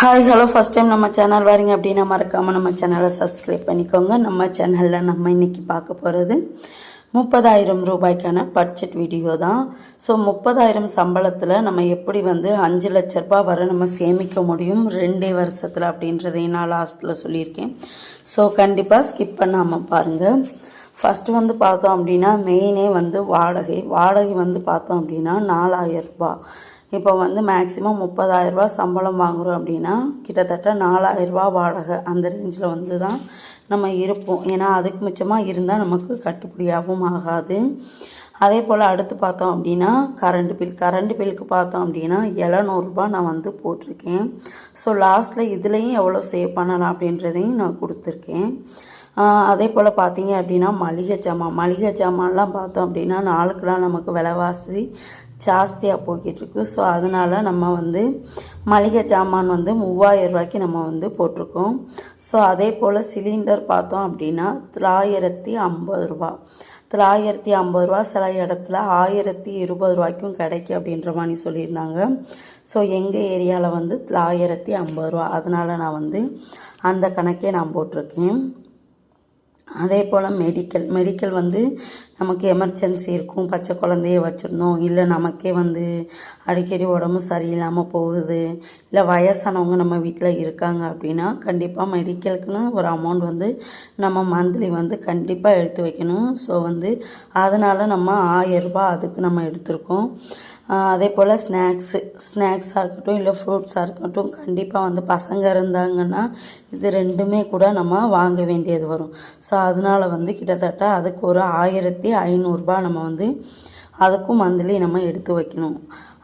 Hi hello first time நம்ம channel வரீங்க அப்படின்னா மறக்காமல் நம்ம சேனலை சப்ஸ்கிரைப் பண்ணிக்கோங்க. நம்ம சேனலில் நம்ம இன்னைக்கு பார்க்க போகிறது முப்பதாயிரம் ரூபாய்க்கான பட்ஜெட் வீடியோ தான். ஸோ முப்பதாயிரம் சம்பளத்தில் நம்ம எப்படி வந்து அஞ்சு லட்ச ரூபாய் வரை நம்ம சேமிக்க முடியும் ரெண்டே வருஷத்தில் அப்படின்றதையும் நான் லாஸ்ட்டில் சொல்லியிருக்கேன். ஸோ கண்டிப்பாக ஸ்கிப் பண்ணாமல் பாருங்கள் ஃபஸ்ட்டு வந்து பார்த்தோம் அப்படின்னா மெயினே வந்து வாடகை. வாடகை வந்து பார்த்தோம் அப்படின்னா நாலாயிரம் ரூபாய். இப்போ வந்து மேக்ஸிமம் முப்பதாயிரரூபா சம்பளம் வாங்குகிறோம் அப்படின்னா கிட்டத்தட்ட நாலாயிரரூபா வாடகை அந்த ரேஞ்சில் வந்து தான் நம்ம இருப்போம். ஏன்னா அதுக்கு மிச்சமாக இருந்தால் நமக்கு கட்டுப்படியாகவும் ஆகாது. அதே போல் அடுத்து பார்த்தோம் அப்படின்னா கரண்ட் பில் கரண்ட் பில்லுக்கு பார்த்தோம் அப்படின்னா எழுநூறுபா நான் வந்து போட்டிருக்கேன். ஸோ லாஸ்ட்டில் இதுலேயும் எவ்வளோ சேவ் பண்ணலாம் அப்படின்றதையும் நான் கொடுத்துருக்கேன். அதே போல் பார்த்தீங்க அப்படின்னா மளிகை ஜாமான். மளிகை ஜாமான்லாம் பார்த்தோம் அப்படின்னா நாளுக்கெல்லாம் நமக்கு விலைவாசி ஜாஸ்தியாக போய்கிட்டுருக்கு. ஸோ அதனால் நம்ம வந்து மளிகை ஜாமான் வந்து மூவாயிரம் ரூபாய்க்கு நம்ம வந்து போட்டிருக்கோம். ஸோ அதே போல் சிலிண்டர் பார்த்தோம் அப்படின்னா தொள்ளாயிரத்தி ஐம்பது ரூபா. தொள்ளாயிரத்தி ஐம்பது ரூபா சில இடத்துல ஆயிரத்தி இருபது ரூபாய்க்கும் கிடைக்கும் அப்படின்ற மாதிரி சொல்லியிருந்தாங்க. ஸோ எங்கள் ஏரியாவில் வந்து தொள்ளாயிரத்தி ஐம்பது ரூபா. அதனால் நான் வந்து அந்த கணக்கே நான் போட்டிருக்கேன். அதே போல் மெடிக்கல் மெடிக்கல் வந்து நமக்கு எமர்ஜென்சி இருக்கும் பச்சை குழந்தைய வச்சுருந்தோம் இல்லை நமக்கே வந்து அடிக்கடி உடம்பு சரியில்லாமல் போகுது. இல்லை வயசானவங்க நம்ம வீட்டில் இருக்காங்க அப்படின்னா கண்டிப்பாக மெடிக்கலுக்குன்னு ஒரு அமௌண்ட் வந்து நம்ம மந்த்லி வந்து கண்டிப்பாக எடுத்து வைக்கணும். ஸோ வந்து அதனால் நம்ம ஆயரூபா அதுக்கு நம்ம எடுத்திருக்கோம். அதே போல் ஸ்நாக்ஸு ஸ்நாக்ஸாக இருக்கட்டும் இல்லை ஃப்ரூட்ஸாக இருக்கட்டும் கண்டிப்பாக வந்து பசங்க இருந்தாங்கன்னா இது ரெண்டுமே கூட நம்ம வாங்க வேண்டியது வரும். ஸோ அதனால் வந்து கிட்டத்தட்ட அதுக்கு ஒரு ஆயிரத்தி ஐநூறுரூபா நம்ம வந்து அதுக்கும் மந்த்லி நம்ம எடுத்து வைக்கணும்.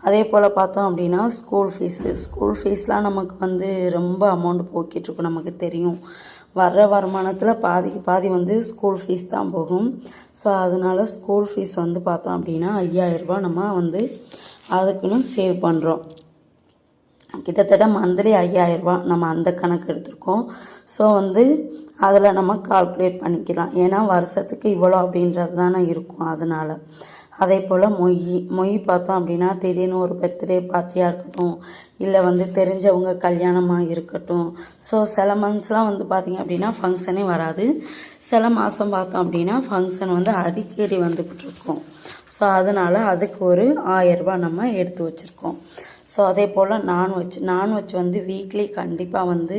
அதே போல் பார்த்தோம் அப்படின்னா ஸ்கூல் ஃபீஸு ஸ்கூல் ஃபீஸ்லாம் நமக்கு வந்து ரொம்ப அமௌண்ட் போக்கிட்டுருக்கும் நமக்கு தெரியும். வர்ற வருமானத்தில் பாதிக்கு பாதி வந்து ஸ்கூல் ஃபீஸ் தான் போகும். ஸோ அதனால ஸ்கூல் ஃபீஸ் வந்து பார்த்தோம் அப்படின்னா ஐயாயிரரூபா நம்ம வந்து அதுக்குன்னு சேவ் பண்ணுறோம் கிட்டத்தட்ட மந்த்லி ஐயாயிரரூபா நம்ம அந்த கணக்கு எடுத்திருக்கோம். ஸோ வந்து அதில் நம்ம கால்குலேட் பண்ணிக்கலாம். ஏன்னா வருஷத்துக்கு இவ்வளோ அப்படின்றது தானே இருக்கும். அதனால் அதே போல் மொய் மொய் பார்த்தோம் அப்படின்னா திடீர்னு ஒரு பர்த்டே பார்ட்டியாக இருக்கட்டும் இல்லை வந்து தெரிஞ்சவங்க கல்யாணமாக இருக்கட்டும். ஸோ சில மந்த்ஸ்லாம் வந்து பார்த்திங்க அப்படின்னா ஃபங்க்ஷனே வராது. சில மாதம் பார்த்தோம் அப்படின்னா ஃபங்க்ஷன் வந்து அடிக்கடி வந்துக்கிட்டுருக்கோம் ஸோ அதனால் அதுக்கு ஒரு ஆயரூபா நம்ம எடுத்து வச்சுருக்கோம். ஸோ அதே போல் நான்வெஜ் நான்வெஜ் வந்து வீக்லி கண்டிப்பாக வந்து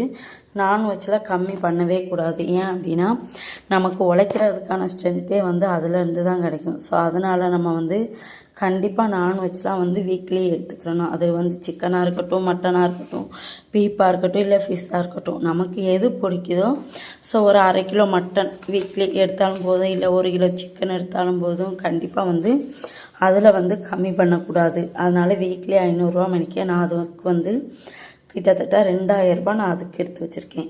நான்வெஜ்ஜில் கம்மி பண்ணவே கூடாது. ஏன் அப்படின்னா நமக்கு உழைக்கிறதுக்கான ஸ்ட்ரென்த்தே வந்து அதுலேருந்து தான் கிடைக்கும். ஸோ அதனால் நம்ம வந்து கண்டிப்பாக நான்வெஜ்லாம் வந்து வீக்லி எடுத்துக்கிறணும். அது வந்து சிக்கனாக இருக்கட்டும் மட்டனாக இருக்கட்டும் பீப்பாக இருக்கட்டும் இல்லை ஃபிஷ்ஷாக இருக்கட்டும் நமக்கு எது பிடிக்குதோ ஸோ ஒரு அரை கிலோ மட்டன் வீக்லி எடுத்தாலும் போதும் இல்லை ஒரு கிலோ சிக்கன் எடுத்தாலும் போதும் கண்டிப்பாக வந்து அதில் வந்து கம்மி பண்ணக்கூடாது. அதனால் வீக்லி ஐநூறுரூவா மணிக்க நான் அதுக்கு வந்து கிட்டத்தட்ட ரெண்டாயிரரூபா நான் அதுக்கு எடுத்து வச்சுருக்கேன்.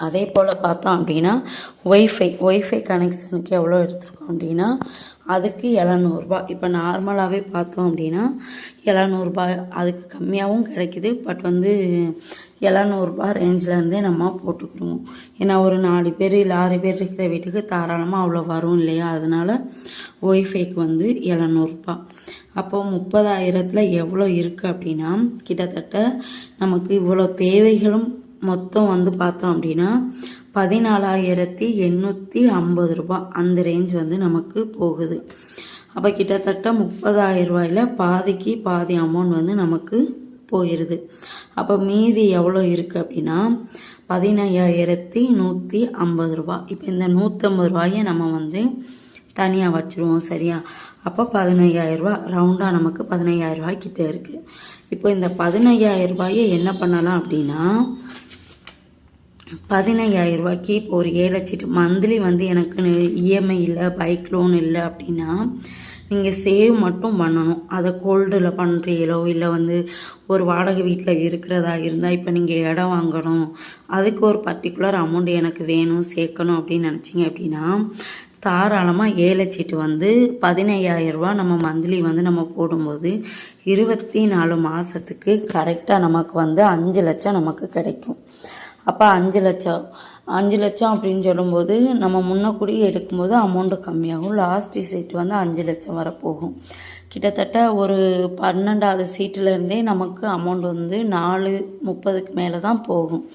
அதே போல் பார்த்தோம் அப்படின்னா ஒய்ஃபை ஒய்ஃபை கனெக்ஷனுக்கு எவ்வளோ எடுத்துருக்கோம் அப்படின்னா அதுக்கு எழுநூறுபா. இப்போ நார்மலாகவே பார்த்தோம் அப்படின்னா எழுநூறுபா அதுக்கு கம்மியாகவும் கிடைக்குது. பட் வந்து எழுநூறுபா ரேஞ்சிலேருந்தே நம்ம போட்டுக்கிறோம். ஏன்னா ஒரு நாலு பேர் இல்லை ஆறு பேர் இருக்கிற வீட்டுக்கு தாராளமாக அவ்வளோ வரும் இல்லையா? அதனால் ஒய்ஃபைக்கு வந்து எழுநூறுபா. அப்போது முப்பதாயிரத்தில் எவ்வளோ இருக்குது அப்படின்னா கிட்டத்தட்ட நமக்கு இவ்வளோ தேவைகளும் மொத்தம் வந்து பார்த்தோம் அப்படின்னா பதினாலாயிரத்தி எண்ணூற்றி ஐம்பது ரூபாய் அந்த ரேஞ்ச் வந்து நமக்கு போகுது. அப்போ கிட்டத்தட்ட முப்பதாயிரம் ரூபாயில் பாதிக்கு பாதி அமௌண்ட் வந்து நமக்கு போயிடுது அப்போ மீதி எவ்வளோ இருக்குது அப்படின்னா பதினையாயிரத்தி நூற்றி ஐம்பது ரூபா. இப்போ இந்த நூற்றம்பது ரூபாயை நம்ம வந்து தனியாக வச்சுருவோம் சரியா? அப்போ பதினையாயிரரூபா ரவுண்டாக நமக்கு பதினையாயிரம் கிட்டே இருக்குது இப்போ இந்த பதினையாயிரரூபாயை என்ன பண்ணலாம் அப்படின்னா பதினையாயிரம் ரூபாய்க்கு இப்போ ஒரு ஏழு சீட்டு மந்த்லி வந்து எனக்கு இஎம்ஐ இல்லை பைக் லோன் இல்லை அப்படின்னா நீங்கள் சேவ் மட்டும் பண்ணணும். அதை கோல்டில் பண்ணுறீங்களோ இல்லை வந்து ஒரு வாடகை வீட்டில் இருக்கிறதா இருந்தால் இப்போ நீங்கள் இடம் வாங்கணும். அதுக்கு ஒரு பர்டிகுலர் அமௌண்ட் எனக்கு வேணும் சேர்க்கணும் அப்படின்னு நினச்சிங்க அப்படின்னா தாராளமாக ஏழை சீட்டு வந்து பதினையாயிரம் ரூபா நம்ம மந்த்லி வந்து நம்ம போடும்போது இருபத்தி நாலு மாதத்துக்கு கரெக்டாக நமக்கு வந்து அஞ்சு லட்சம் நமக்கு கிடைக்கும். அப்போ அஞ்சு லட்சம். அஞ்சு லட்சம் அப்படின்னு சொல்லும்போது நம்ம முன்னக்கூடி எடுக்கும்போது அமௌண்ட்டு கம்மியாகும். லாஸ்ட் சீட் வந்து அஞ்சு லட்சம் வர போகும். கிட்டத்தட்ட ஒரு பன்னெண்டாவது சீட்டிலேருந்தே நமக்கு அமௌண்ட் வந்து நாலு முப்பதுக்கு மேலே தான் போகும்.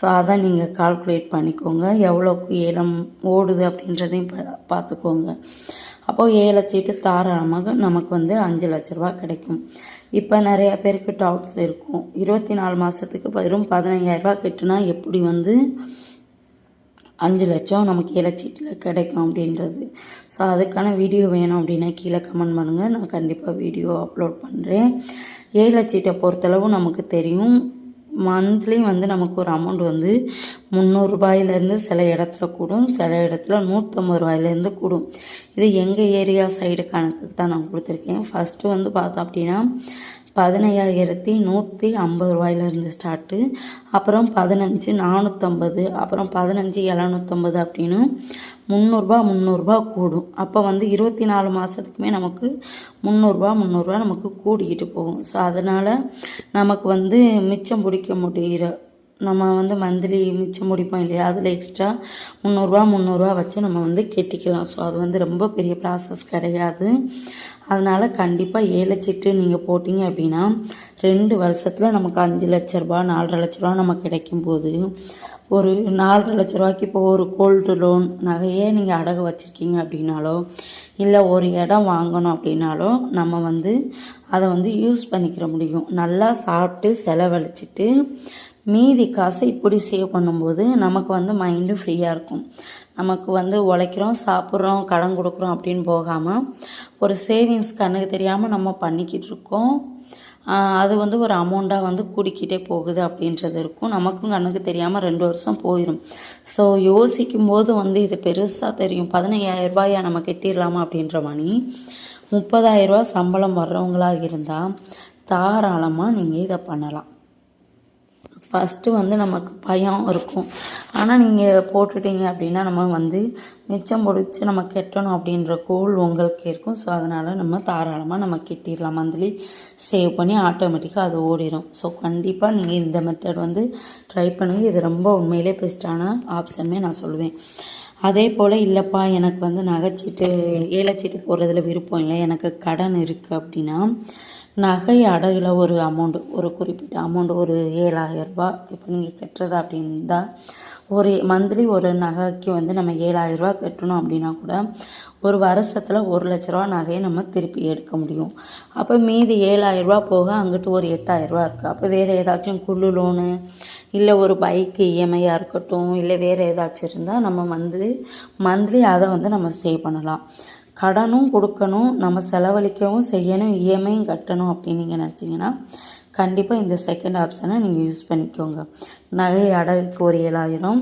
ஸோ அதை நீங்கள் கால்குலேட் பண்ணிக்கோங்க. எவ்வளோக்கு ஏலம் ஓடுது அப்படின்றதையும் பா- பார்த்துக்கோங்க. அப்போது ஏழை சீட்டு தாராளமாக நமக்கு வந்து அஞ்சு லட்ச ரூபா கிடைக்கும். இப்போ நிறைய பேருக்கு டவுட்ஸ் இருக்கும். இருபத்தி நாலு மாதத்துக்கு வெறும் பதினையாயிரரூபா கட்டுனா எப்படி வந்து அஞ்சு லட்சம் நமக்கு இலச்சீட்டில் கிடைக்கும் அப்படின்றது. ஸோ அதுக்கான வீடியோ வேணும் அப்படின்னா கீழே கமெண்ட் பண்ணுங்கள் நான் கண்டிப்பாக வீடியோ அப்லோட் பண்ணுறேன் ஏலச்சீட்டை பொறுத்தளவு நமக்கு தெரியும். மந்த்லி வந்து நமக்கு ஒரு அமௌண்ட் வந்து முந்நூறுரூபாயிலேருந்து சில இடத்துல கூடும் சில இடத்துல நூற்றம்பது ரூபாயிலேருந்து கூடும். இது எங்கள் ஏரியா சைடு கணக்குக்கு தான் நான் கொடுத்துருக்கேன். ஃபஸ்ட்டு வந்து பார்த்தோம் அப்படின்னா பதினையாயிரத்தி நூற்றி ஐம்பது ரூபாயிலேருந்து ஸ்டார்ட்டு அப்புறம் பதினஞ்சு நானூற்றம்பது அப்புறம் பதினஞ்சு எழுநூற்றம்பது அப்படின்னு முந்நூறுரூபா முந்நூறுரூபா கூடும். அப்போ வந்து இருபத்தி நாலு மாதத்துக்குமே நமக்கு முந்நூறுரூவா முந்நூறுரூவா நமக்கு கூடிக்கிட்டு போகும். ஸோ அதனால் நமக்கு வந்து மிச்சம் பிடிக்க முடிகிற நம்ம வந்து மந்த்லி மிச்சம் முடிப்போம் இல்லையா? அதில் எக்ஸ்ட்ரா முந்நூறுரூவா முந்நூறுரூவா வச்சு நம்ம வந்து கெட்டிக்கலாம். ஸோ அது வந்து ரொம்ப பெரிய ப்ராசஸ் கிடையாது. அதனால் கண்டிப்பாக ஏழை சீட்டு நீங்கள் போட்டிங்க அப்படின்னா ரெண்டு வருஷத்தில் நமக்கு அஞ்சு லட்ச ரூபா நாலரை லட்ச ரூபா நமக்கு கிடைக்கும் போது ஒரு நாலரை லட்ச ரூபாய்க்கு இப்போ ஒரு கோல்டு லோன் நகையே நீங்கள் அடகு வச்சுருக்கீங்க அப்படின்னாலோ இல்லை ஒரு இடம் வாங்கணும் அப்படின்னாலோ நம்ம வந்து அதை வந்து யூஸ் பண்ணிக்கிற முடியும். நல்லா சாப்பிட்டு செலவழிச்சிட்டு மீதி காசை இப்படி சேவ் பண்ணும்போது நமக்கு வந்து மைண்டு ஃப்ரீயாக இருக்கும். நமக்கு வந்து உழைக்கிறோம் சாப்பிட்றோம் கடன் கொடுக்குறோம் அப்படின்னு போகாமல் ஒரு சேவிங்ஸ் கண்ணுக்கு தெரியாமல் நம்ம பண்ணிக்கிட்டு இருக்கோம். அது வந்து ஒரு அமௌண்ட்டாக வந்து கூடிக்கிட்டே போகுது அப்படின்றது இருக்கும். நமக்கும் கண்ணுக்கு தெரியாமல் ரெண்டு வருஷம் போயிடும் ஸோ யோசிக்கும் போது வந்து இது பெருசாக தெரியும். பதினையாயிரம் ரூபாயா நம்ம கட்டிடலாமா அப்படின்ற மணி முப்பதாயிரரூபா சம்பளம் வர்றவங்களாக இருந்தால் தாராளமாக நீங்கள் இதை பண்ணலாம். ஃபஸ்ட்டு வந்து நமக்கு பயம் இருக்கும். ஆனால் நீங்கள் போட்டுட்டீங்க அப்படின்னா நம்ம வந்து மிச்சம் பிடிச்சி நம்ம கெட்டணும் அப்படின்ற கோல் உங்களுக்கு இருக்கும். ஸோ அதனால் நம்ம தாராளமாக நம்ம கெட்டிடலாம். மந்த்லி சேவ் பண்ணி ஆட்டோமேட்டிக்காக அது ஓடிடும் ஸோ கண்டிப்பாக நீங்கள் இந்த மெத்தட் வந்து ட்ரை பண்ணுங்கள் இது ரொம்ப உண்மையிலே பெஸ்ட்டான ஆப்ஷனுமே நான் சொல்லுவேன். அதே போல் இல்லைப்பா எனக்கு வந்து நகைச்சீட்டு ஏலச்சீட்டு போடுறதுல விருப்பம் இல்லை. எனக்கு கடன் இருக்குது அப்படின்னா நகை அடகில் ஒரு அமௌண்ட் ஒரு குறிப்பிட்ட அமௌண்ட் ஒரு ஏழாயிரம் ரூபா இப்போ நீங்கள் கட்டுறது அப்படின்னா ஒரு மந்த்லி ஒரு நகைக்கு வந்து நம்ம ஏழாயிரம் ரூபா கட்டணும் அப்படின்னா கூட ஒரு வருஷத்தில் ஒரு லட்ச ரூபா நகையை நம்ம திருப்பி எடுக்க முடியும். அப்போ மீதி ஏழாயிரம் போக அங்கிட்டு ஒரு எட்டாயிரம் ரூபாய் இருக்குது அப்போ வேறு ஏதாச்சும் குழு லோனு இல்லை ஒரு பைக்கு இஎம்ஐயாக இருக்கட்டும் இல்லை வேறு ஏதாச்சும் இருந்தால் நம்ம வந்து மந்த்லி அதை வந்து நம்ம சேவ் பண்ணலாம். கடனும் கொடுக்கணும் நம்ம செலவழிக்கவும் செய்யணும் இஎம்ஐயும் கட்டணும் அப்படின்னு நீங்கள் நினச்சிங்கன்னா கண்டிப்பாக இந்த செகண்ட் ஆப்ஷனை நீங்கள் யூஸ் பண்ணிக்கோங்க. நகை அடகுக்கு ஒரு ஏழாயிரம்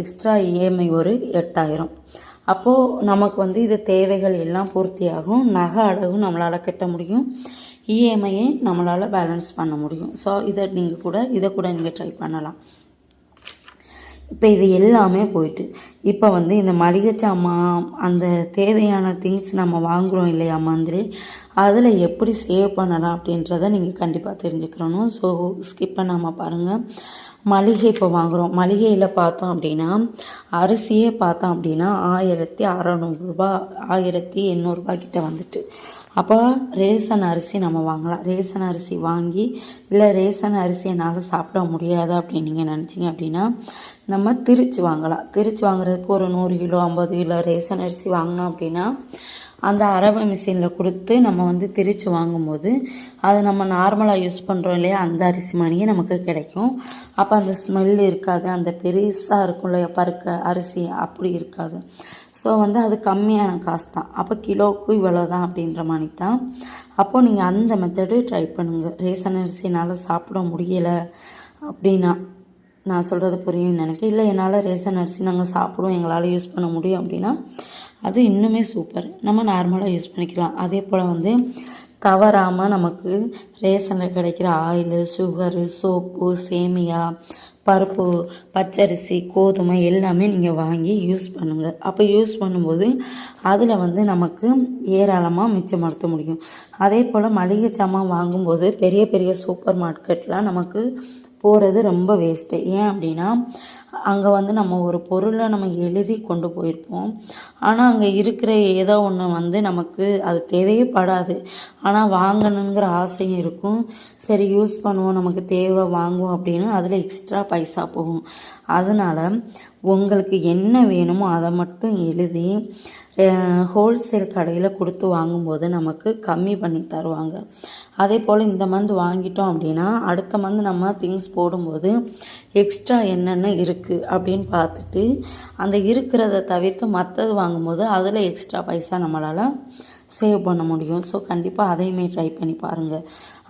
எக்ஸ்ட்ரா இஎம்ஐ ஒரு எட்டாயிரம். அப்போது நமக்கு வந்து இது தேவைகள் எல்லாம் பூர்த்தியாகும். நகை அடகும் நம்மளால் கட்ட முடியும். இஎம்ஐயை நம்மளால் பேலன்ஸ் பண்ண முடியும். ஸோ இதை நீங்கள் கூட இதை கூட நீங்கள் ட்ரை பண்ணலாம். இப்போ இது எல்லாமே போயிட்டு இப்போ வந்து இந்த மளிகை சாமான் அந்த தேவையான திங்ஸ் நம்ம வாங்குகிறோம் இல்லையா மாதிரி அதில் எப்படி சேவ் பண்ணலாம் அப்படின்றத நீங்கள் கண்டிப்பாக தெரிஞ்சுக்கிறணும் ஸோ ஸ்கிப் பண்ணாமல் பாருங்கள் மளிகை இப்போ வாங்குகிறோம் மளிகையில் பார்த்தோம் அப்படின்னா அரிசியே பார்த்தோம் அப்படின்னா ஆயிரத்தி அறநூறுபா ஆயிரத்தி எண்ணூறுபா கிட்ட வந்துட்டு. அப்போ ரேசன் அரிசி நம்ம வாங்கலாம். ரேசன் அரிசி வாங்கி இல்லை ரேசன் அரிசி என்னால் சாப்பிட முடியாது அப்படின்னு நீங்கள் நினச்சிங்க அப்படின்னா நம்ம திரிச்சு வாங்கலாம். திரிச்சு வாங்குறதுக்கு ஒரு நூறு கிலோ ஐம்பது கிலோ ரேசன் அரிசி வாங்கினோம் அப்படின்னா அந்த அரவை மிஷினில் கொடுத்து நம்ம வந்து திரித்து வாங்கும்போது அது நம்ம நார்மலாக யூஸ் பண்ணுறோம் இல்லையா அந்த அரிசி மணியே நமக்கு கிடைக்கும். அப்போ அந்த ஸ்மெல் இருக்காது அந்த பெருசாக இருக்கும் இல்லையா பருக்க அரிசி அப்படி இருக்காது. ஸோ வந்து அது கம்மியான காசு தான் அப்போ கிலோவுக்கு இவ்வளோ தான் அப்படின்ற மாதிரி தான் அப்போது நீங்கள் அந்த மெத்தடு ட்ரை பண்ணுங்கள் ரேசன் அரிசினால் சாப்பிட முடியலை அப்படின்னா. நான் சொல்கிறது புரியும் நினைக்க இல்லை என்னால் ரேசன் அரிசி நாங்கள் சாப்பிடுவோம் எங்களால் யூஸ் பண்ண முடியும் அப்படின்னா அது இன்னுமே சூப்பர் நம்ம நார்மலாக யூஸ் பண்ணிக்கலாம். அதே போல் வந்து தவறாமல் நமக்கு ரேஷனில் கிடைக்கிற ஆயிலு சுகரு சோப்பு சேமியா பருப்பு பச்சரிசி கோதுமை எல்லாமே நீங்கள் வாங்கி யூஸ் பண்ணுங்கள் அப்போ யூஸ் பண்ணும்போது அதில் வந்து நமக்கு ஏராளமாக மிச்சமடுத்த முடியும். அதே போல் மளிகை சாமான் வாங்கும்போது பெரிய பெரிய சூப்பர் மார்க்கெட்லாம் நமக்கு போகிறது ரொம்ப வேஸ்ட்டு ஏன் அப்படின்னா அங்கே வந்து நம்ம ஒரு பொருளை நம்ம எழுதி கொண்டு போயிருப்போம். ஆனால் அங்கே இருக்கிற ஏதோ ஒன்று வந்து நமக்கு அது தேவையே படாது. ஆனால் வாங்கணுங்கிற ஆசையும் இருக்கும். சரி யூஸ் பண்ணுவோம் நமக்கு தேவை வாங்குவோம் அப்படின்னு அதில் எக்ஸ்ட்ரா பைசா போகும். அதனால் உங்களுக்கு என்ன வேணுமோ அதை மட்டும் எழுதி ஹோல்சேல் கடையில் கொடுத்து வாங்கும்போது நமக்கு கம்மி பண்ணி தருவாங்க. அதே போல் இந்த மந்த் வாங்கிட்டோம் அப்படின்னா அடுத்த மந்த் நம்ம திங்ஸ் போடும்போது எக்ஸ்ட்ரா என்னென்ன இருக்குது அப்படின்னு பார்த்துட்டு அந்த இருக்கிறத தவிர்த்து மற்றது வாங்கும்போது அதில் எக்ஸ்ட்ரா பைசா நம்மளால் சேவ் பண்ண முடியும். ஸோ கண்டிப்பாக அதையுமே ட்ரை பண்ணி பாருங்கள்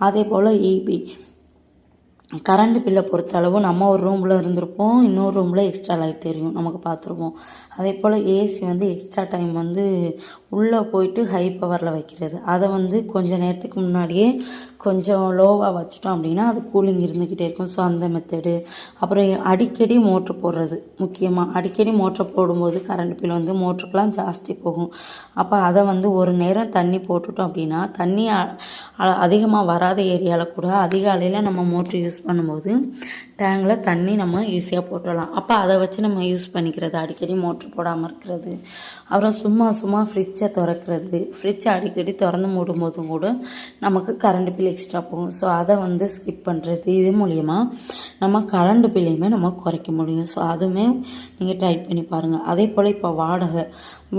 அதே போல் இபி கரண்ட் பில்லை பொறுத்தளவு நம்ம ஒரு ரூமில் இருந்திருப்போம். இன்னொரு ரூமில் எக்ஸ்ட்ரா லைட் தெரியும் நமக்கு பார்த்துருப்போம். அதே போல் ஏசி வந்து எக்ஸ்ட்ரா டைம் வந்து உள்ளே போயிட்டு ஹை பவரில் வைக்கிறது. அதை வந்து கொஞ்சம் நேரத்துக்கு முன்னாடியே கொஞ்சம் லோவாக வச்சிட்டோம் அப்படின்னா அது கூலிங் இருந்துக்கிட்டே இருக்கும். ஸோ அந்த மெத்தடு அப்புறம் அடிக்கடி மோட்ரு போடுறது முக்கியமாக அடிக்கடி மோட்ரு போடும்போது கரண்ட் பில் வந்து மோட்ருக்கெலாம் ஜாஸ்தி போகும். அப்போ அதை வந்து ஒரு நேரம் தண்ணி போட்டுட்டோம் அப்படின்னா தண்ணி அதிகமாக வராத ஏரியாவில் கூட அதிகாலையில் நம்ம மோட்ரு யூஸ் பண்ணும்போது டேங்கில் தண்ணி நம்ம ஈஸியாக போட்டுடலாம். அப்போ அதை வச்சு நம்ம யூஸ் பண்ணிக்கிறது அடிக்கடி மோட்ரு போடாமல் இருக்கிறது. அப்புறம் சும்மா சும்மா ஃப்ரிட்ஜை திறக்கிறது. ஃப்ரிட்ஜை அடிக்கடி திறந்து மூடும்போதும் கூட நமக்கு கரண்ட் பில் எக்ஸ்ட்ரா போகும். ஸோ அதை வந்து ஸ்கிப் பண்ணுறது இது மூலிமா நம்ம கரண்ட் பில்லையுமே நம்ம குறைக்க முடியும். ஸோ அதுவுமே நீங்கள் ட்ரை பண்ணி பாருங்கள் அதே போல் இப்போ வாடகை.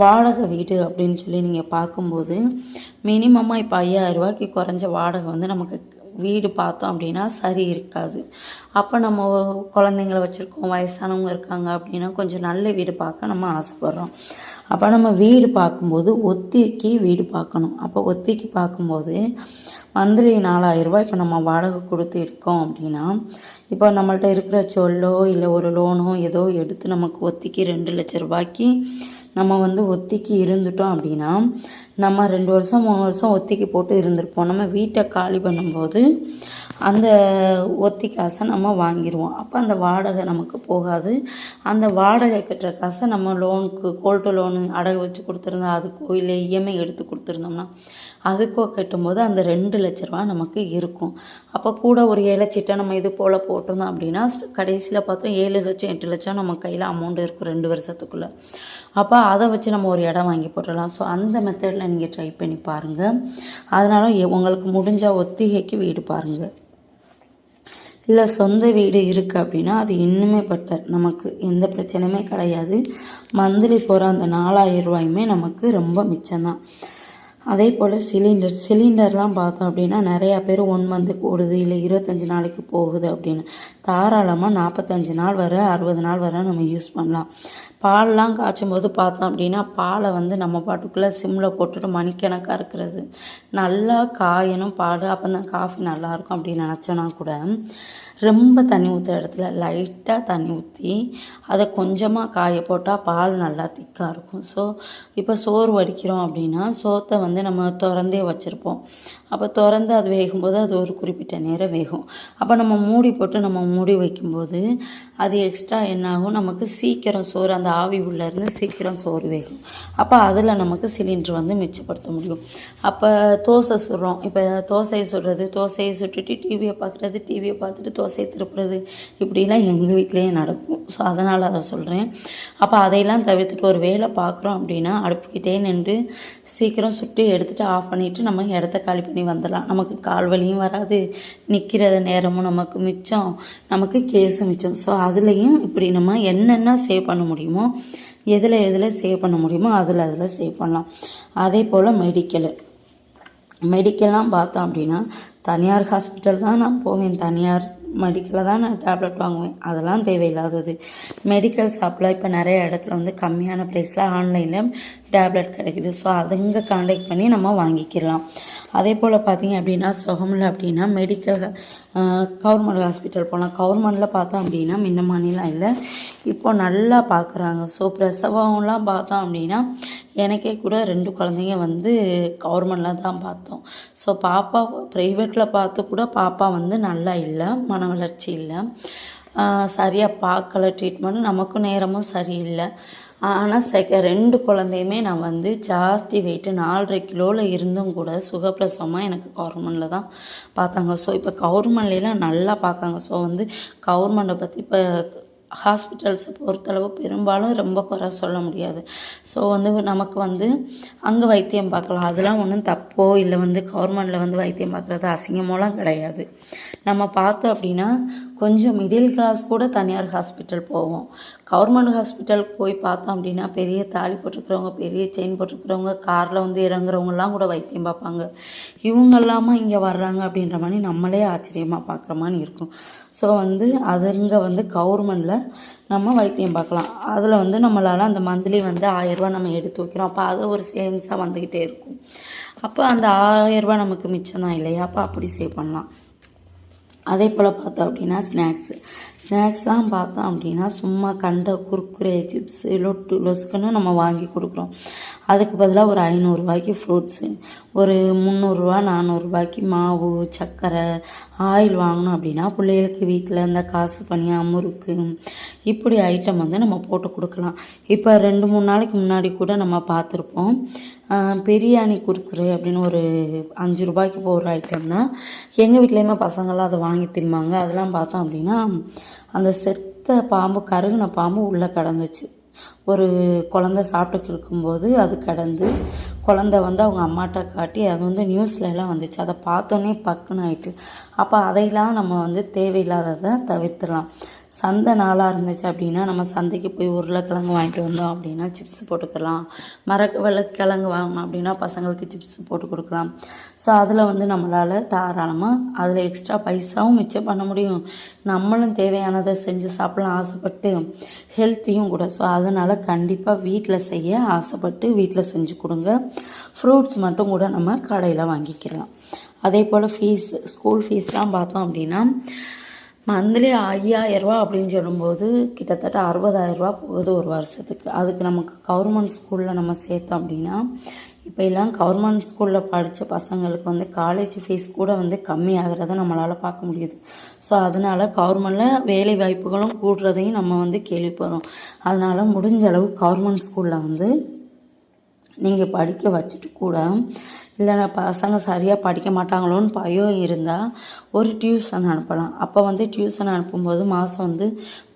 வாடகை வீடு அப்படின்னு சொல்லி நீங்கள் பார்க்கும்போது மினிமமாக இப்போ ஐயாயிரம் ரூபாய்க்கு குறைஞ்ச வாடகை வந்து நமக்கு வீடு பார்த்தோம் அப்படின்னா சரி இருக்காது. அப்போ நம்ம குழந்தைங்கள வச்சுருக்கோம் வயசானவங்க இருக்காங்க அப்படின்னா கொஞ்சம் நல்ல வீடு பார்க்க நம்ம ஆசைப்பட்றோம். அப்போ நம்ம வீடு பார்க்கும்போது ஒத்திக்கு வீடு பார்க்கணும். அப்போ ஒத்திக்கு பார்க்கும்போது மந்த்லி நாலாயிரரூபா இப்போ நம்ம வாடகை கொடுத்து இருக்கோம் அப்படின்னா இப்போ நம்மள்ட்ட இருக்கிற சொல்லோ இல்லை ஒரு லோனோ ஏதோ எடுத்து நமக்கு ஒத்திக்கு ரெண்டு லட்ச ரூபாய்க்கு நம்ம வந்து ஒத்திக்கு இருந்துட்டோம் அப்படின்னா நம்ம ரெண்டு வருஷம் மூணு வருஷம் ஒத்திக்கு போட்டு இருந்திருப்போம். நம்ம வீட்டை காலி பண்ணும்போது அந்த ஒத்தி காசை நம்ம வாங்கிடுவோம் அப்போ அந்த வாடகை நமக்கு போகாது. அந்த வாடகை கட்டுற காசை நம்ம லோனுக்கு கோல்டு லோனு அடகு வச்சு கொடுத்துருந்தா அதுக்கோ இல்லை இஎம்ஐ எடுத்து கொடுத்துருந்தோம்னா அதுக்கோ கட்டும்போது அந்த ரெண்டு லட்ச ரூபா நமக்கு இருக்கும். அப்போ கூட ஒரு ஏழை சீட்டை நம்ம இது போல் போட்டிருந்தோம் அப்படின்னா கடைசியில் பார்த்தோம் ஏழு லட்சம் எட்டு லட்சம் நம்ம கையில் அமௌண்ட் இருக்கும் ரெண்டு வருஷத்துக்குள்ளே. அப்போ அதை வச்சு நம்ம ஒரு இடம் வாங்கி போட்டுடலாம். ஸோ அந்த மெத்தடில் நீங்கள் ட்ரை பண்ணி பாருங்கள் அதனால உங்களுக்கு முடிஞ்ச ஒத்திகைக்கு வீடு பாருங்கள் இல்லை சொந்த வீடு இருக்குது அப்படின்னா அது இன்னுமே பெட்டர் நமக்கு எந்த பிரச்சனையுமே கிடையாது. மந்த்லி போகிற அந்த நாலாயிரம் ரூபாயுமே நமக்கு ரொம்ப மிச்சம்தான். அதே போல் சிலிண்டர் சிலிண்டர்லாம் பார்த்தோம் அப்படின்னா நிறையா பேர் ஒன் மந்த்துக்கு ஓடுது இல்லை இருபத்தஞ்சி நாளைக்கு போகுது அப்படின்னு. தாராளமாக நாற்பத்தஞ்சு நாள் வர அறுபது நாள் வர நம்ம யூஸ் பண்ணலாம். பால்லாம் காய்ச்சும் போது பார்த்தோம் அப்படின்னா பாலை வந்து நம்ம பாட்டுக்குள்ளே சிம்மில் போட்டுட்டு மணிக்கணக்காக இருக்கிறது. நல்லா காயணும் பால் அப்போ தான் காஃபி நல்லாயிருக்கும் அப்படின்னு நினச்சோன்னா கூட ரொம்ப தண்ணி ஊற்றுற இடத்துல லைட்டாக தண்ணி ஊற்றி அதை கொஞ்சமாக காய போட்டால் பால் நல்லா திக்காக இருக்கும். ஸோ இப்போ சோறு வடிக்கிறோம் அப்படின்னா சோத்தை வந்து நம்ம திறந்தே வச்சுருப்போம். அப்போ திறந்து அது வேகும்போது அது ஒரு குறிப்பிட்ட நேரம் வேகும். அப்போ நம்ம மூடி போட்டு நம்ம மூடி வைக்கும்போது அது எக்ஸ்ட்ரா என்னாகும்? நமக்கு சீக்கிரம் சோறு அந்த ஆவி உள்ளேருந்து சீக்கிரம் சோறு வேகும். அப்போ அதில் நமக்கு சிலிண்ட்ரு வந்து மிச்சப்படுத்த முடியும். அப்போ தோசை சுடுறோம். இப்போ தோசையை சுடுறது தோசையை சுட்டுட்டு டிவியை பார்க்குறது டிவியை பார்த்துட்டு தோசை தோசையை திருப்புறது இப்படிலாம் எங்கள் வீட்லேயே நடக்கும். ஸோ அதனால் அதை சொல்கிறேன் அப்போ அதையெல்லாம் தவிர்த்துட்டு ஒரு வேலை பார்க்குறோம் அப்படின்னா அடுப்புக்கிட்டே நின்று சீக்கிரம் சுட்டு எடுத்துகிட்டு ஆஃப் பண்ணிவிட்டு நம்ம இடத்த காலி பண்ணி வந்துடலாம். நமக்கு கால் வலியும் வராது. நிற்கிற நேரமும் நமக்கு மிச்சம். நமக்கு கேஸும் மிச்சம். ஸோ அதுலேயும் இப்படி நம்ம என்னென்ன சேவ் பண்ண முடியுமோ எதில் எதில் சேவ் பண்ண முடியுமோ அதில் அதில் சேவ் பண்ணலாம். அதே போல் மெடிக்கலு மெடிக்கல்லாம் பார்த்தோம் அப்படின்னா தனியார் ஹாஸ்பிட்டல் தான் நான் போவேன் தனியார் மெடிக்கலில் தான் நான் டேப்லெட் வாங்குவேன். அதெல்லாம் தேவையில்லாதது. மெடிக்கல் ஷாப்பில் இப்போ நிறைய இடத்துல வந்து கம்மியான ப்ரைஸில் ஆன்லைனில் டேப்லெட் கிடைக்குது. ஸோ அதுங்க காண்டாக்ட் பண்ணி நம்ம வாங்கிக்கலாம் அதே போல் பார்த்தீங்க அப்படின்னா சுகமில்ல அப்படின்னா மெடிக்கல் கவர்மெண்ட் ஹாஸ்பிட்டல் போகலாம் கவர்மெண்ட்டில் பார்த்தோம் அப்படின்னா முன்ன மாநிலம் இல்லை. இப்போ நல்லா பார்க்குறாங்க. ஸோ பிரசவம்லாம் பார்த்தோம் அப்படின்னா எனக்கே கூட ரெண்டு குழந்தைங்க வந்து கவர்மெண்டில் தான் பார்த்தோம். ஸோ பாப்பா ப்ரைவேட்டில் பார்த்து கூட பாப்பா வந்து நல்லா இல்லை. மன வளர்ச்சி இல்லை. சரியாக பார்க்கல. ட்ரீட்மெண்ட் நமக்கும் நேரமும் சரியில்லை. ஆனால் செக ரெண்டு குழந்தையுமே நான் வந்து ஜாஸ்தி வெயிட்டு நாலரை கிலோவில் இருந்தும் கூட சுகப்பிரசவமாக எனக்கு கவர்மெண்டில் தான் பார்த்தாங்க. ஸோ இப்போ கவர்மெண்ட்லாம் நல்லா பார்க்காங்க. ஸோ வந்து கவர்மெண்ட்டை பற்றி இப்போ ஹாஸ்பிட்டல்ஸை பொறுத்தளவு பெரும்பாலும் ரொம்ப குறை சொல்ல முடியாது. ஸோ வந்து நமக்கு வந்து அங்கே வைத்தியம் பார்க்கலாம். அதெல்லாம் ஒன்றும் தப்போ இல்லை வந்து கவர்மெண்டில் வந்து வைத்தியம் பார்க்குறது அசிங்கமோலாம் கிடையாது. நம்ம பார்த்தோம் அப்படின்னா கொஞ்சம் மிடில் கிளாஸ் கூட தனியார் ஹாஸ்பிட்டல் போவோம். கவர்மெண்ட் ஹாஸ்பிட்டலுக்கு போய் பார்த்தோம் அப்படின்னா பெரிய தாலி போட்டிருக்கிறவங்க பெரிய செயின் போட்டிருக்கிறவங்க காரில் வந்து இறங்குறவங்கலாம் கூட வைத்தியம் பார்ப்பாங்க. இவங்க இல்லாமல் இங்கே வர்றாங்க அப்படின்ற மாதிரி நம்மளே ஆச்சரியமாக பார்க்குற மாதிரி இருக்கும். ஸோ வந்து அதுங்க வந்து கவர்மெண்டில் நம்ம வைத்தியம் பார்க்கலாம். அதில் வந்து நம்மளால் அந்த மந்த்லி வந்து ஆயரூபா நம்ம எடுத்து வைக்கிறோம். அப்போ அது ஒரு சேவிங்ஸாக வந்துக்கிட்டே இருக்கும். அப்போ அந்த ஆயரூபா நமக்கு மிச்சம் தான் இல்லையா? அப்போ அப்படி சேவ் பண்ணலாம். அதே போல் பார்த்தோம் அப்படின்னா ஸ்நாக்ஸு ஸ்நாக்ஸ்லாம் பார்த்தோம் அப்படின்னா சும்மா கண்ட குர்குரே சிப்ஸு லொட்டு லொசுக்குன்னு நம்ம வாங்கி கொடுக்குறோம். அதுக்கு பதிலாக ஒரு ஐநூறுரூவாய்க்கு ஃப்ரூட்ஸு ஒரு முந்நூறுரூவா நானூறுரூவாய்க்கு மாவு சர்க்கரை ஆயில் வாங்கினோம் அப்படின்னா பிள்ளைகளுக்கு வீட்டில் இந்த காசு பனியா முறுக்கு இப்படி ஐட்டம் வந்து நம்ம போட்டு கொடுக்கலாம். இப்போ ரெண்டு மூணு நாளைக்கு முன்னாடி கூட நம்ம பார்த்துருப்போம். பிரியாணி குறுக்குறு அப்படின்னு ஒரு அஞ்சு ரூபாய்க்கு போகிற ஐட்டம் தான். எங்கள் வீட்லேயுமே பசங்களாம் அதை வாங்கி திம்பாங்க அதெல்லாம் பார்த்தோம் அப்படின்னா அந்த செத்த பாம்பு கருகின பாம்பு உள்ளே கிடந்துச்சு. ஒரு குழந்த சாப்பிட்டுட்டு இருக்கும்போது அது கடந்து குழந்த வந்து அவங்க அம்மாட்ட காட்டி அது வந்து நியூஸ்ல எல்லாம் வந்துச்சு. அதை பார்த்தோன்னே பக்குன்னு ஆயிட்டு. அப்போ அதையெல்லாம் நம்ம வந்து தேவையில்லாததை தவிர்த்துடலாம். சந்தை நாளாக இருந்துச்சு அப்படின்னா நம்ம சந்தைக்கு போய் உருளைக்கிழங்கு வாங்கிட்டு வந்தோம் அப்படின்னா சிப்ஸ் போட்டுக்கலாம். மர கிழங்கு வாங்கினோம் அப்படின்னா பசங்களுக்கு சிப்ஸ் போட்டு கொடுக்கலாம். ஸோ அதில் வந்து நம்மளால் தாராளமாக அதில் எக்ஸ்ட்ரா பைசாவும் மிச்சம் பண்ண முடியும். நம்மளும் தேவையானதை செஞ்சு சாப்பிடலாம் ஆசைப்பட்டு. ஹெல்த்தியும் கூட. ஸோ அதனால் கண்டிப்பாக வீட்டில் செய்ய ஆசைப்பட்டு வீட்டில் செஞ்சு கொடுங்க. ஃப்ரூட்ஸ் மட்டும் கூட நம்ம கடையில் வாங்கிக்கலாம். அதே போல் ஃபீஸ் ஸ்கூல் ஃபீஸ்லாம் பார்த்தோம் அப்படின்னா மந்த்லி ஐயாயிரரூவா அப்படின்னு சொல்லும்போது கிட்டத்தட்ட அறுபதாயிரரூவா போகுது ஒரு வருஷத்துக்கு. அதுக்கு நமக்கு கவர்மெண்ட் ஸ்கூலில் நம்ம சேர்த்தோம் அப்படின்னா இப்போ எல்லாம் கவர்மெண்ட் ஸ்கூலில் படித்த பசங்களுக்கு வந்து காலேஜ் ஃபீஸ் கூட வந்து கம்மியாகிறத நம்மளால் பார்க்க முடியுது. ஸோ அதனால் கவர்மெண்டில் வேலை வாய்ப்புகளும் கூடுறதையும் நம்ம வந்து கேள்விப்படுறோம். அதனால் முடிஞ்ச அளவு கவர்மெண்ட் ஸ்கூலில் வந்து நீங்கள் படிக்க வச்சுட்டு கூட இல்லைனா பசங்க சரியாக படிக்க மாட்டாங்களோன்னு பயம் இருந்தால் ஒரு டியூஷன் அனுப்பலாம். அப்போ வந்து டியூஷன் அனுப்பும்போது மாதம் வந்து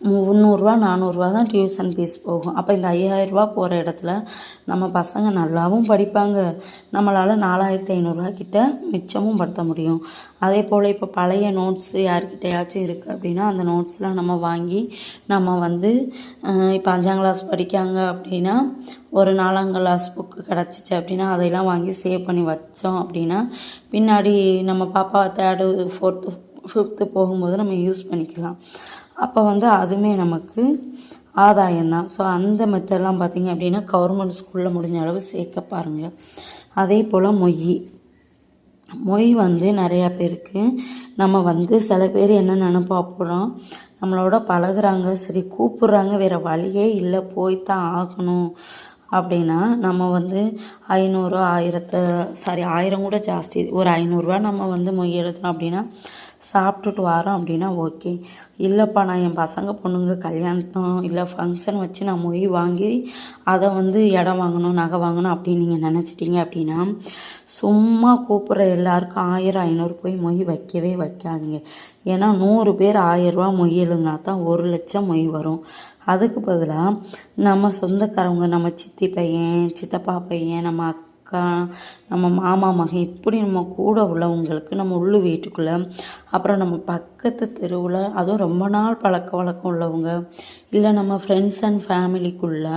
முந்நூறுரூவா நானூறுரூவா தான் டியூஷன் ஃபீஸ் போகும். அப்போ இந்த ஐயாயிரரூபா போகிற இடத்துல நம்ம பசங்க நல்லாவும் படிப்பாங்க. நம்மளால் நாலாயிரத்தி ஐநூறுரூவா கிட்ட மிச்சமும் படுத்த முடியும். அதே போல் இப்போ பழைய நோட்ஸ் யார்கிட்டயாச்சும் இருக்குது அப்படின்னா அந்த நோட்ஸ்லாம் நம்ம வாங்கி நம்ம வந்து இப்போ அஞ்சாம் கிளாஸ் படிக்காங்க அப்படின்னா ஒரு நாலாம் கிளாஸ் புக்கு கிடச்சிச்சு அப்படின்னா அதையெல்லாம் வாங்கி சேவ் பண்ணி வச்சோம் அப்படின்னா பின்னாடி நம்ம பாப்பா தேர்டு ஃபோர்த்து ஃபிஃப்த்து போகும்போது நம்ம யூஸ் பண்ணிக்கலாம். அப்போ வந்து அதுவுமே நமக்கு ஆதாயம் தான் ஸோ அந்த மெத்தட்லாம் பார்த்திங்க அப்படின்னா கவர்மெண்ட் ஸ்கூலில் முடிஞ்ச அளவு சேர்க்க பாருங்கள் அதே போல் மொய். மொய் வந்து நிறையா பேருக்கு நம்ம வந்து சில பேர் என்ன நினப்பா போகிறோம் நம்மளோட பழகுறாங்க சரி கூப்பிட்றாங்க வேறு வழியே இல்லை போய்த்தான் ஆகணும். அப்படின்னா நம்ம வந்து ஐநூறு ஆயிரத்தை சாரி ஆயிரம் கூட ஜாஸ்தி ஒரு ஐநூறுரூவா நம்ம வந்து மொய் எழுதணும் அப்படின்னா சாப்பிட்டுட்டு வரோம் அப்படின்னா ஓகே. இல்லைப்பா நான் என் பசங்க பொண்ணுங்க கல்யாணம் இல்லை ஃபங்க்ஷன் வச்சு நான் மொய் வாங்கி அதை வந்து இடம் வாங்கணும் நகை வாங்கணும் அப்படின்னு நீங்கள் நினச்சிட்டிங்க அப்படின்னா சும்மா கூப்பிட்ற எல்லாருக்கும் ஆயிரம் ஐநூறு போய் மொய் வைக்கவே வைக்காதீங்க. ஏன்னா நூறு பேர் ஆயிரரூவா மொய் எழுதுனா தான் ஒரு லட்சம் மொய் வரும். அதுக்கு பதிலாக நம்ம சொந்தக்காரவங்க நம்ம சித்தி பையன் சித்தப்பா பையன் நம்ம அக்கா நம்ம மாமா மகன் இப்படி நம்ம கூட உள்ளவங்களுக்கு நம்ம உள்ளு வீட்டுக்குள்ளே அப்புறம் நம்ம பக்கத்து தெருவில் அதுவும் ரொம்ப நாள் பழக்க வழக்கம் உள்ளவங்க இல்லை நம்ம ஃப்ரெண்ட்ஸ் அண்ட் ஃபேமிலிக்குள்ளே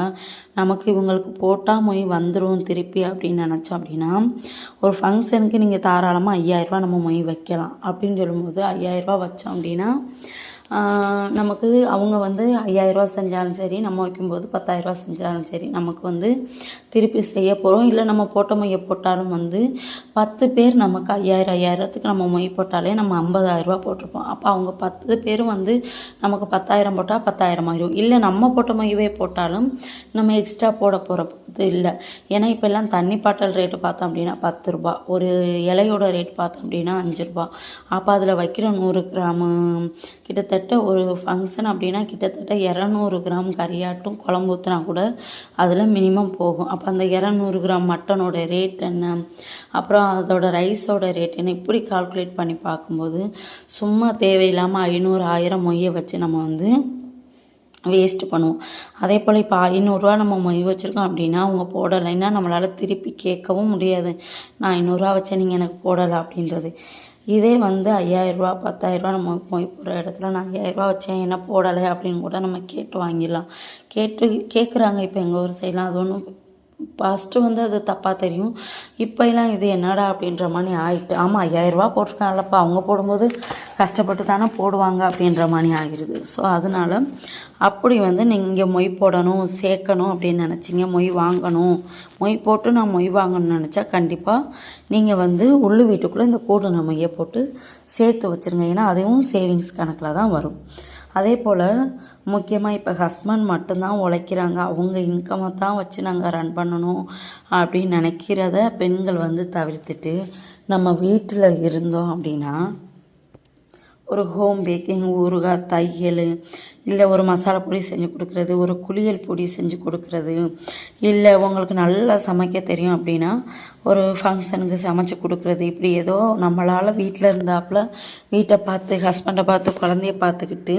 நமக்கு இவங்களுக்கு போட்டால் மொய் வந்துடும் திருப்பி அப்படின்னு நினச்சோம் அப்படின்னா ஒரு ஃபங்க்ஷனுக்கு நீங்கள் தாராளமாக ஐயாயிரரூபா நம்ம மொய் வைக்கலாம் அப்படின்னு சொல்லும்போது ஐயாயிரரூபா வச்சோம் அப்படின்னா நமக்கு அவங்க வந்து ஐயாயிரரூவா செஞ்சாலும் சரி நம்ம வைக்கும்போது பத்தாயிரரூவா செஞ்சாலும் சரி நமக்கு வந்து திருப்பி செய்ய போகிறோம் இல்லை நம்ம போட்ட மொய்யை போட்டாலும் வந்து பத்து பேர் நமக்கு ஐயாயிரம் ஐயாயிரத்துக்கு நம்ம மொய் போட்டாலே நம்ம ஐம்பதாயிரரூவா போட்டிருப்போம். அப்போ அவங்க பத்து பேரும் வந்து நமக்கு பத்தாயிரம் போட்டால் பத்தாயிரம் ஆயிரும். இல்லை நம்ம போட்ட மொய்யவே போட்டாலும் நம்ம எக்ஸ்ட்ரா போட போகிறது இல்லை. ஏன்னா இப்போ எல்லாம் தண்ணி பாட்டல் ரேட்டு பார்த்தோம் அப்படின்னா பத்து ரூபா ஒரு இலையோட ரேட் பார்த்தோம் அப்படின்னா அஞ்சு ரூபா. அப்போ அதில் வைக்கிற நூறு கிராமு கிட்டத்தட்ட கிட்டத்தட்ட ஒரு ஃபங்க்ஷன் அப்படின்னா கிட்டத்தட்ட இரநூறு கிராம் கறியாட்டும் குழம்பு ஊற்றினா கூட அதில் மினிமம் போகும். அப்போ அந்த இரநூறு கிராம் மட்டனோட ரேட் என்ன? அப்புறம் அதோட ரைஸோட ரேட் என்ன? இப்படி கால்குலேட் பண்ணி பார்க்கும்போது சும்மா தேவையில்லாமல் ஐநூறு ஆயிரம் மொய்யை வச்சு நம்ம வந்து வேஸ்ட் பண்ணுவோம். அதே போல் இப்போ ஐநூறுரூவா நம்ம மொய் வச்சுருக்கோம் அப்படின்னா அவங்க போடலைன்னா நம்மளால் திருப்பி கேட்கவும் முடியாது. நான் ஐநூறுரூவா வச்சேன் நீங்கள் எனக்கு போடலை அப்படின்றது. இதே வந்து ஐயாயிரரூபா பத்தாயிரரூபா நம்ம போய் போகிற இடத்துல நான் ஐயாயிரரூபா வச்சேன் என்ன போடலை அப்படின்னு கூட நம்ம கேட்டு வாங்கிடலாம். கேட்டு கேட்குறாங்க இப்போ எங்கள் ஊர் சைடெலாம் அது ஒன்றும் ஃபஸ்ட்டு வந்து அது தப்பாக தெரியும். இப்போலாம் இது என்னடா அப்படின்ற மாதிரி ஆகிட்டு ஆமாம் ஐயாயிரரூபா போட்டிருக்காங்கல்லப்பா. அவங்க போடும்போது கஷ்டப்பட்டு தானே போடுவாங்க அப்படின்ற மாதிரி ஆகிருது ஸோ அதனால் அப்படி வந்து நீங்கள் மொய் போடணும் சேர்க்கணும் அப்படின்னு நினச்சிங்க மொய் வாங்கணும். மொய் போட்டு நான் மொய் வாங்கணும்னு நினச்சா கண்டிப்பாக நீங்கள் வந்து உள்ளு வீட்டுக்குள்ளே இந்த கூடு மொய்யை போட்டு சேர்த்து வச்சுருங்க. ஏன்னா அதுவும் சேவிங்ஸ் கணக்கில் தான் வரும். அதே போல் முக்கியமாக இப்போ ஹஸ்பண்ட் மட்டும்தான் உழைக்கிறாங்க. அவங்க இன்கம்மை தான் வச்சு நாங்கள் ரன் பண்ணணும் அப்படின்னு நினைக்கிறத பெண்கள் வந்து தவிர்த்துட்டு நம்ம வீட்டில் இருந்தோம் அப்படின்னா ஒரு ஹோம் பேக்கிங் ஊறுகாய் தையல் இல்லை ஒரு மசாலா பொடி செஞ்சு கொடுக்குறது ஒரு குளியல் பொடி செஞ்சு கொடுக்குறது இல்லை உங்களுக்கு நல்லா சமைக்க தெரியும் அப்படின்னா ஒரு ஃபங்க்ஷனுக்கு சமைச்சு கொடுக்குறது இப்படி ஏதோ நம்மளால் வீட்டில் இருந்தாப்புல வீட்டை பார்த்து ஹஸ்பண்டை பார்த்து குழந்தைய பார்த்துக்கிட்டு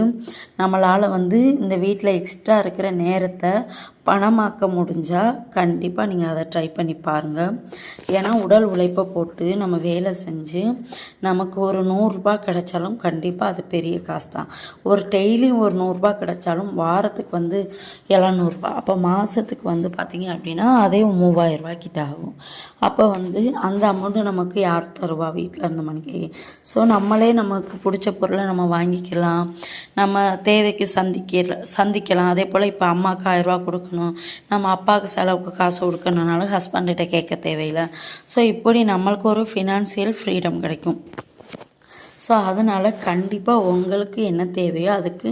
நம்மளால் வந்து இந்த வீட்டில் எக்ஸ்ட்ரா இருக்கிற நேரத்தை பணமாக்க முடிஞ்சால் கண்டிப்பாக நீங்கள் அதை ட்ரை பண்ணி பாருங்கள் ஏன்னா உடல் உழைப்பை போட்டு நம்ம வேலை செஞ்சு நமக்கு ஒரு நூறுரூபா கிடைச்சாலும் கண்டிப்பாக அது பெரிய காசு தான். ஒரு டெய்லியும் ஒரு நூறு நூறுரூபா கிடைச்சாலும் வாரத்துக்கு வந்து எழுநூறுபா. அப்போ மாதத்துக்கு வந்து பார்த்திங்க அப்படின்னா அதே மூவாயிரரூபா கிட்ட ஆகும். அப்போ வந்து அந்த அமௌண்ட்டு நமக்கு யார் தருவா? வீட்டில் இருந்த மணிக்கு. ஸோ நம்மளே நமக்கு பிடிச்ச பொருளை நம்ம வாங்கிக்கலாம். நம்ம தேவைக்கு சந்திக்க சந்திக்கலாம். அதே போல் இப்போ அம்மாவுக்கு ஆயிரரூவா கொடுக்கணும். நம்ம அப்பாவுக்கு செலவுக்கு காசு கொடுக்கணுனாலும் ஹஸ்பண்ட்கிட்ட கேட்க தேவையில்லை. ஸோ இப்படி நம்மளுக்கு ஒரு ஃபினான்சியல் ஃப்ரீடம் கிடைக்கும். ஸோ அதனால் கண்டிப்பாக உங்களுக்கு என்ன தேவையோ அதுக்கு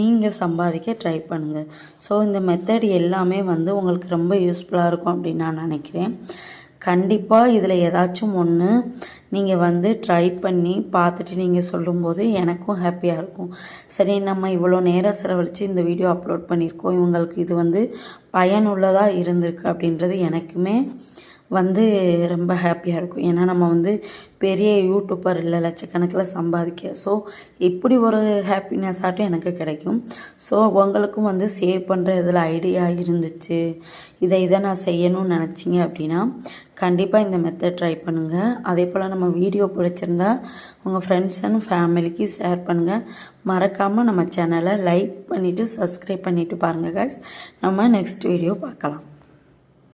நீங்கள் சம்பாதிக்க ட்ரை பண்ணுங்கள் ஸோ இந்த மெத்தட் எல்லாமே வந்து உங்களுக்கு ரொம்ப யூஸ்ஃபுல்லாக இருக்கும் அப்படின்னு நான் நினைக்கிறேன். கண்டிப்பாக இதில் ஏதாச்சும் ஒன்று நீங்கள் வந்து ட்ரை பண்ணி பார்த்துட்டு நீங்கள் சொல்லும்போது எனக்கும் ஹாப்பியாக இருக்கும். சரி நம்ம இவ்வளோ நேரம் செலவழித்து இந்த வீடியோ அப்லோட் பண்ணியிருக்கோம். இவங்களுக்கு இது வந்து பயனுள்ளதாக இருந்திருக்கு அப்படின்றது எனக்குமே வந்து ரொம்ப ஹாப்பியாக இருக்கும். ஏன்னா நம்ம வந்து பெரிய யூடியூப்பர் இல்லை லட்சக்கணக்கில் சம்பாதிக்க. ஸோ இப்படி ஒரு ஹாப்பினஸ் ஆட்டும் எனக்கு கிடைக்கும். ஸோ உங்களுக்கும் வந்து சேவ் பண்ணுற இதில் ஐடியா இருந்துச்சு. இதை இதை நான் செய்யணும்னு நினச்சிங்க அப்படின்னா கண்டிப்பாக இந்த மெத்தட் ட்ரை பண்ணுங்கள் அதே போல் நம்ம வீடியோ பிடிச்சிருந்தா உங்கள் ஃப்ரெண்ட்ஸ் அண்ட் ஃபேமிலிக்கு ஷேர் பண்ணுங்கள் மறக்காமல் நம்ம சேனலை லைக் பண்ணிவிட்டு சப்ஸ்கிரைப் பண்ணிவிட்டு பாருங்கள் கேஸ் நம்ம நெக்ஸ்ட் வீடியோ பார்க்கலாம்.